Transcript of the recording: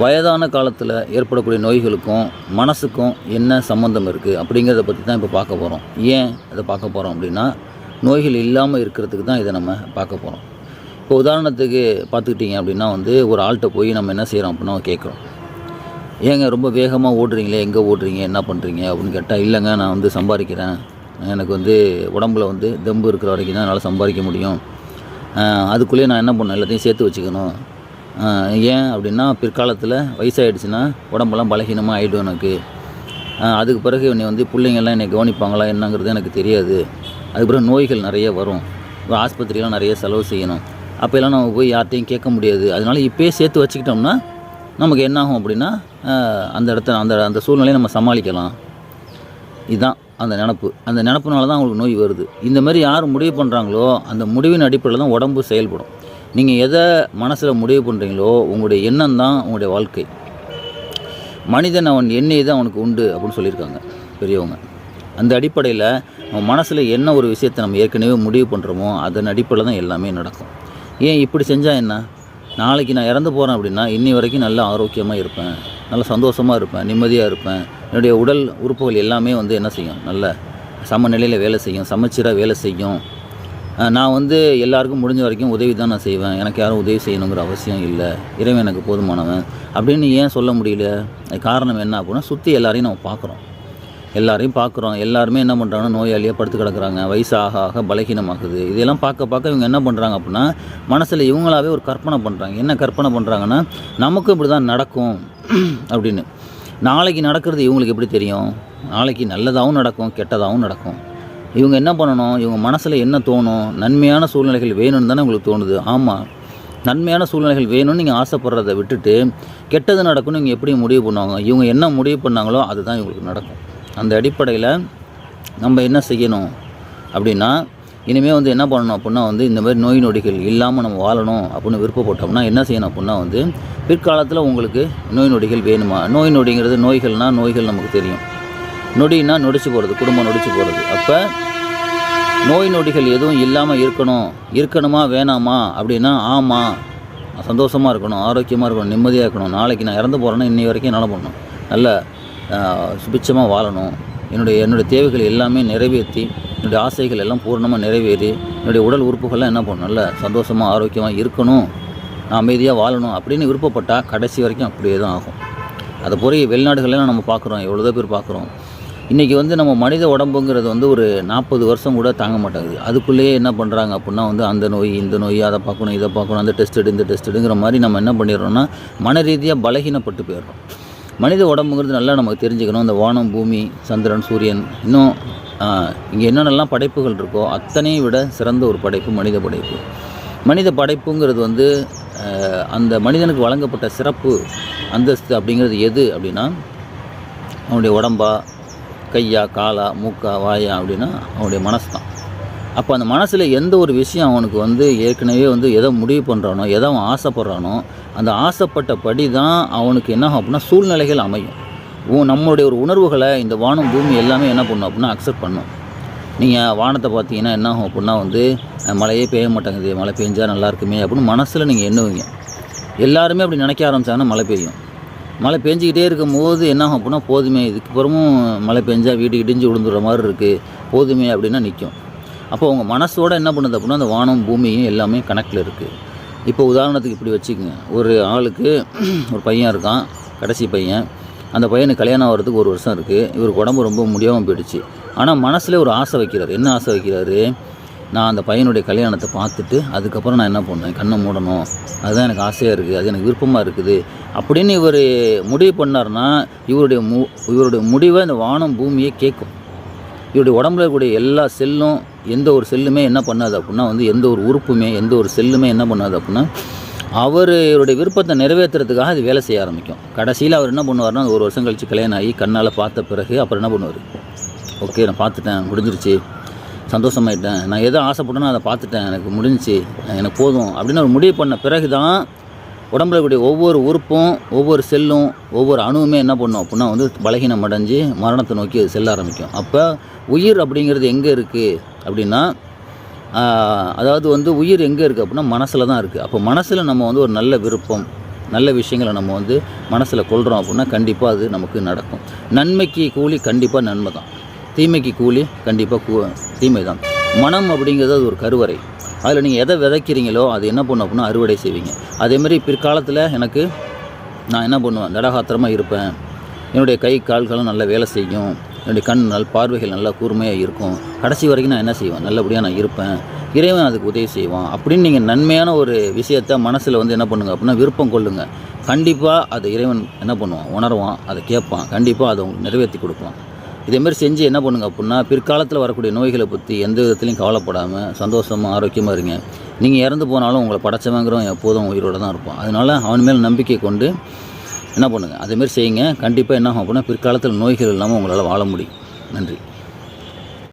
வயதான காலத்தில் ஏற்படக்கூடிய நோய்களுக்கும் மனசுக்கும் என்ன சம்மந்தம் இருக்குது அப்படிங்கிறத பற்றி தான் இப்போ பார்க்க போகிறோம் ஏன் அதை பார்க்க போகிறோம் அப்படின்னா நோய்கள் இல்லாமல் இருக்கிறதுக்கு தான் இதை நம்ம பார்க்க போகிறோம் இப்போ உதாரணத்துக்கு பார்த்துக்கிட்டிங்க அப்படின்னா வந்து ஒரு ஆள்கிட்ட போய் நம்ம என்ன செய்கிறோம் அப்படின்னா கேட்குறோம். ஏங்க ரொம்ப வேகமாக ஓடுறீங்களே எங்கே ஓடுறீங்க என்ன பண்ணுறீங்க அப்படின்னு கேட்டால் இல்லைங்க நான் வந்து சம்பாதிக்கிறேன். எனக்கு வந்து உடம்புல வந்து தெம்பு இருக்கிற வரைக்கும் தான் என்னால் சம்பாதிக்க முடியும். அதுக்குள்ளேயே நான் என்ன பண்ணேன் எல்லாத்தையும் சேர்த்து வச்சுக்கணும். ஏன் அப்படின்னா பிற்காலத்தில் வயசாகிடுச்சுன்னா உடம்பெல்லாம் பலகீனமாக ஆகிடும் எனக்கு. அதுக்கு பிறகு என்னை வந்து பிள்ளைங்கள்லாம் என்னை கவனிப்பாங்களா என்னங்கிறது எனக்கு தெரியாது. அதுக்கப்புறம் நோய்கள் நிறைய வரும். ஆஸ்பத்திரியெலாம் நிறைய செலவு செய்யணும். அப்போல்லாம் நம்ம போய் யார்கிட்டையும் கேட்க முடியாது. அதனால இப்போயே சேர்த்து வச்சுக்கிட்டோம்னா நமக்கு என்னாகும் அப்படின்னா அந்த இடத்த அந்த அந்த சூழ்நிலையை நம்ம சமாளிக்கலாம். இதுதான் அந்த நினப்பு. அந்த நினப்புனால தான் அவங்களுக்கு நோய் வருது. இந்த மாதிரி யார் முடிவு பண்ணுறாங்களோ அந்த முடிவின் அடிப்படையில் தான் உடம்பு செயல்படும். நீங்கள் எதை மனசில் முடிவு பண்ணுறீங்களோ உங்களுடைய எண்ணம் தான் உங்களுடைய வாழ்க்கை. மனிதன் அவன் எண்ணெய் தான் அவனுக்கு உண்டு அப்படின்னு சொல்லியிருக்காங்க பெரியவங்க. அந்த அடிப்படையில் நம்ம மனசில் என்ன ஒரு விஷயத்தை நம்ம ஏற்கனவே முடிவு பண்ணுறோமோ அதன் அடிப்படையில் தான் எல்லாமே நடக்கும். ஏன் இப்படி செஞ்சால் என்ன? நாளைக்கு நான் இறந்து போகிறேன் அப்படின்னா இன்னி வரைக்கும் நல்லா ஆரோக்கியமாக இருப்பேன் நல்ல சந்தோஷமாக இருப்பேன் நிம்மதியாக இருப்பேன். என்னுடைய உடல் உறுப்புகள் எல்லாமே வந்து என்ன செய்யும்? நல்ல சமநிலையில் வேலை செய்யும் சமச்சீராக வேலை செய்யும். நான் வந்து எல்லாருக்கும் முடிஞ்ச வரைக்கும் உதவி தான் நான் செய்வேன். எனக்கு யாரும் உதவி செய்யணுங்கிற அவசியம் இல்லை. இறைவன் எனக்கு போதுமானவன் அப்படின்னு ஏன் சொல்ல முடியல? காரணம் என்ன அப்படின்னா சுற்றி எல்லாரையும் நம்ம பார்க்குறோம். எல்லாரையும் பார்க்குறோம். எல்லாருமே என்ன பண்ணுறாங்கன்னா நோயாளியாக படுத்து கிடக்குறாங்க. வயசு ஆக ஆக பலகீனமாகுது. இதெல்லாம் பார்க்க பார்க்க இவங்க என்ன பண்ணுறாங்க அப்படின்னா மனசில் இவங்களாவே ஒரு கற்பனை பண்ணுறாங்க என்ன கற்பனை பண்ணுறாங்கன்னா நமக்கும் இப்படி தான் நடக்கும் அப்படின்னு. நாளைக்கு நடக்கிறது இவங்களுக்கு எப்படி தெரியும்? நாளைக்கு நல்லதாகவும் நடக்கும் கெட்டதாகவும் நடக்கும். இவங்க என்ன பண்ணணும்? இவங்க மனசில் என்ன தோணும்? நன்மையான சூழ்நிலைகள் வேணும்னு தானே உங்களுக்கு தோணுது. ஆமாம் நன்மையான சூழ்நிலைகள் வேணும்னு நீங்கள் ஆசைப்படுறதை விட்டுட்டு கெட்டது நடக்கும்னு நீங்கள் எப்படி முடிவு பண்ணுவாங்க? இவங்க என்ன முடிவு பண்ணாங்களோ அதுதான் இவங்களுக்கு நடக்கும். அந்த அடிப்படையில் நம்ம என்ன செய்யணும்? அப்படின்னா இனிமேல் வந்து என்ன பண்ணணும் அப்படின்னா வந்து இந்த மாதிரி நோய் நொடிகள் இல்லாமல் நம்ம வாழணும் அப்படின்னு விருப்பப்பட்டோம்னா என்ன செய்யணும் அப்படின்னா வந்து பிற்காலத்தில் உங்களுக்கு நோய் நொடிகள் வேணுமா? நோய் நொடிங்கிறது நோய்கள்னால் நோய்கள் நமக்கு தெரியும். நொடின்னா நொடிச்சு போகிறது குடும்பம் நொடிச்சு போகிறது அப்போ நோய் நொடிகள் எதுவும் இல்லாமல் இருக்கணும். இருக்கணுமா வேணாமா? அப்படின்னா ஆமாம் சந்தோஷமாக இருக்கணும் ஆரோக்கியமாக இருக்கணும் நிம்மதியாக இருக்கணும். நாளைக்கு நான் இறந்து போகிறேன்னா இன்னி வரைக்கும் என்னால் பண்ணணும் நல்ல சுபிச்சமாக வாழணும். என்னுடைய என்னுடைய தேவைகள் எல்லாமே நிறைவேற்றி என்னுடைய ஆசைகள் எல்லாம் பூர்ணமாக நிறைவேறி என்னுடைய உடல் உறுப்புகள்லாம் என்ன பண்ணணும்? நல்ல சந்தோஷமாக ஆரோக்கியமாக இருக்கணும். நான் அமைதியாக வாழணும் அப்படின்னு விருப்பப்பட்டால் கடைசி வரைக்கும் அப்படியே தான் ஆகும். அது போய் வெளிநாடுகளெல்லாம் நம்ம பார்க்குறோம் எவ்வளோதோ பேர் பார்க்குறோம். இன்றைக்கி வந்து நம்ம மனித உடம்புங்கிறது வந்து ஒரு நாற்பது வருஷம் கூட தாங்க மாட்டேங்குது. அதுக்குள்ளேயே என்ன பண்ணுறாங்க அப்படின்னா வந்து அந்த நோய் இந்த நோய் அதை பார்க்கணும் இதை பார்க்கணும் அந்த டெஸ்ட் எடு இந்த டெஸ்ட் எடுங்கிற மாதிரி நம்ம என்ன பண்ணிடுறோம்னா மன ரீதியாக பலகீனப்பட்டு போயிடுறோம். மனித உடம்புங்கிறது நல்லா நமக்கு தெரிஞ்சுக்கணும். இந்த வானம் பூமி சந்திரன் சூரியன் இன்னும் இங்கே என்னென்னலாம் படைப்புகள் இருக்கோ அத்தனையும் விட சிறந்த ஒரு படைப்பு மனித படைப்பு. மனித படைப்புங்கிறது வந்து அந்த மனிதனுக்கு வழங்கப்பட்ட சிறப்பு அந்தஸ்து அப்படிங்கிறது எது அப்படின்னா அவனுடைய உடம்பா கையா காலா மூக்கா வாயா அப்படின்னா அவனுடைய மனசு தான் அப்போ அந்த மனசில் எந்த ஒரு விஷயம் அவனுக்கு வந்து ஏற்கனவே வந்து எதை முடிவு பண்ணுறானோ எதை அவன் ஆசைப்படுறானோ அந்த ஆசைப்பட்டபடி தான் அவனுக்கு என்ன அப்படின்னா சூழ்நிலைகள் அமையும். உ- நம்மளுடைய ஒரு உணர்வுகளை இந்த வானம் பூமி எல்லாமே என்ன பண்ணும் அப்படின்னா அக்செப்ட் பண்ணும். நீங்கள் வானத்தை பார்த்தீங்கன்னா என்ன ஆகும் அப்படின்னா வந்து மழையே பெய்ய மாட்டேங்குது மழை பெஞ்சால் நல்லா இருக்குமே அப்படின்னு மனசில் நீங்கள் எண்ணுவீங்க. எல்லாருமே அப்படி நினைக்க ஆரம்பிச்சாங்கன்னா மழை பெய்யும். மழை பெஞ்சிக்கிட்டே இருக்கும்போது என்ன ஆகும் அப்படின்னா போதுமே. இதுக்கு அப்புறமும் மழை பெஞ்சால் வீடு இடிஞ்சு விழுந்துடுற மாதிரி இருக்குது போதுமே அப்படின்னா நிற்கும் அப்போ உங்கள் மனசோட என்ன பண்ணுது அப்படின்னா அந்த வானம் பூமியும் எல்லாமே கணக்கில் இருக்குது இப்போ உதாரணத்துக்கு இப்படி வச்சுக்கோங்க. ஒரு ஆளுக்கு ஒரு பையன் இருக்கான் கடைசி பையன். அந்த பையனுக்கு கல்யாணம் ஆகிறதுக்கு ஒரு வருஷம் இருக்குது இவருக்கு உடம்பு ரொம்ப முடியாமல் போயிடுச்சு. ஆனால் மனசில் ஒரு ஆசை வைக்கிறார். என்ன ஆசை வைக்கிறாரு? நான் அந்த பையனுடைய கல்யாணத்தை பார்த்துட்டு அதுக்கப்புறம் நான் என்ன பண்ணுவேன் கண்ணை மூடணும். அதுதான் எனக்கு ஆசையாக இருக்குது. அது எனக்கு விருப்பமாக இருக்குது. அப்படின்னு இவர் முடிவு பண்ணார்னா இவருடைய மு இவருடைய முடிவை இந்த வானம் பூமியே கேட்கும். இவருடைய உடம்புல இருக்கக்கூடிய எல்லா செல்லும் எந்த ஒரு செல்லுமே என்ன பண்ணாது அப்படின்னா வந்து எந்த ஒரு உறுப்புமே எந்த ஒரு செல்லுமே என்ன பண்ணாது அப்படின்னா அவர் இவருடைய விருப்பத்தை நிறைவேற்றுறதுக்காக அது வேலை செய்ய ஆரம்பிக்கும். கடைசியில் அவர் என்ன பண்ணுவார்னா ஒரு வருஷம் கழித்து கல்யாணம் ஆகி கண்ணால் பார்த்த பிறகு அப்புறம் என்ன பண்ணுவார்? ஓகே நான் பார்த்துட்டேன். முடிஞ்சிருச்சு. சந்தோஷமாயிட்டேன். நான் எதை ஆசைப்பட்டேனோ அதை பார்த்துட்டேன். எனக்கு முடிஞ்சுச்சு. எனக்கு போதும். அப்படின்னு ஒரு முடிவு பண்ண பிறகு தான் உடம்புல இருக்கக்கூடிய ஒவ்வொரு உறுப்பும் ஒவ்வொரு செல்லும் ஒவ்வொரு அணுவுமே என்ன பண்ணும் அப்படின்னா வந்து பலகீனம் அடைஞ்சு மரணத்தை நோக்கி அது செல்ல ஆரம்பிக்கும். அப்போ உயிர் அப்படிங்கிறது எங்கே இருக்குது அப்படின்னா அதாவது வந்து உயிர் எங்கே இருக்குது அப்படின்னா மனசில் தான் இருக்குது அப்போ மனசில் நம்ம வந்து ஒரு நல்ல விருப்பம் நல்ல விஷயங்களை நம்ம வந்து மனசில் கொள்கிறோம் அப்படின்னா கண்டிப்பாக அது நமக்கு நடக்கும். நன்மைக்கு கூலி கண்டிப்பாக நன்மை தான். தீமைக்கு கூலி கண்டிப்பாக கூ தீமை தான் மனம் அப்படிங்கிறது அது ஒரு கருவறை. அதில் நீங்கள் எதை விதைக்கிறீங்களோ அது என்ன பண்ணும் அப்படின்னா அறுவடை செய்வீங்க. அதேமாதிரி பிற்காலத்தில் எனக்கு நான் என்ன பண்ணுவேன் தடகாத்திரமாக இருப்பேன். என்னுடைய கை கால்களும் நல்லா வேலை செய்யும். என்னுடைய கண் நல் பார்வைகள் நல்லா கூர்மையாக இருக்கும். கடைசி வரைக்கும் நான் என்ன செய்வேன் நல்லபடியாக நான் இருப்பேன். இறைவன் அதுக்கு உதவி செய்வான். அப்படின்னு நீங்கள் நன்மையான ஒரு விஷயத்த மனசில் வந்து என்ன பண்ணுங்கள் அப்படின்னா விருப்பம் கொள்ளுங்கள் கண்டிப்பாக அதை இறைவன் என்ன பண்ணுவான் உணர்வான் அதை கேட்பான். கண்டிப்பாக அதை உங்களுக்கு நிறைவேற்றி கொடுப்பான். இதேமாரி செஞ்சு என்ன பண்ணுங்க அப்படின்னா பிற்காலத்தில் வரக்கூடிய நோய்களை பற்றி எந்த விதத்துலையும் கவலைப்படாமல் சந்தோஷமாக ஆரோக்கியமாக இருங்க. நீங்கள் இறந்து போனாலும் உங்களை படைச்சவங்கிறவன் எப்போதும் உயிரோடு தான் இருப்பான். அதனால் அவன் மேல் நம்பிக்கை கொண்டு என்ன பண்ணுங்கள் அதேமாரி செய்யுங்க. கண்டிப்பாக என்ன ஆகும் அப்படின்னா பிற்காலத்தில் நோய்கள் இல்லாமல் உங்களால் வாழ முடியும். நன்றி.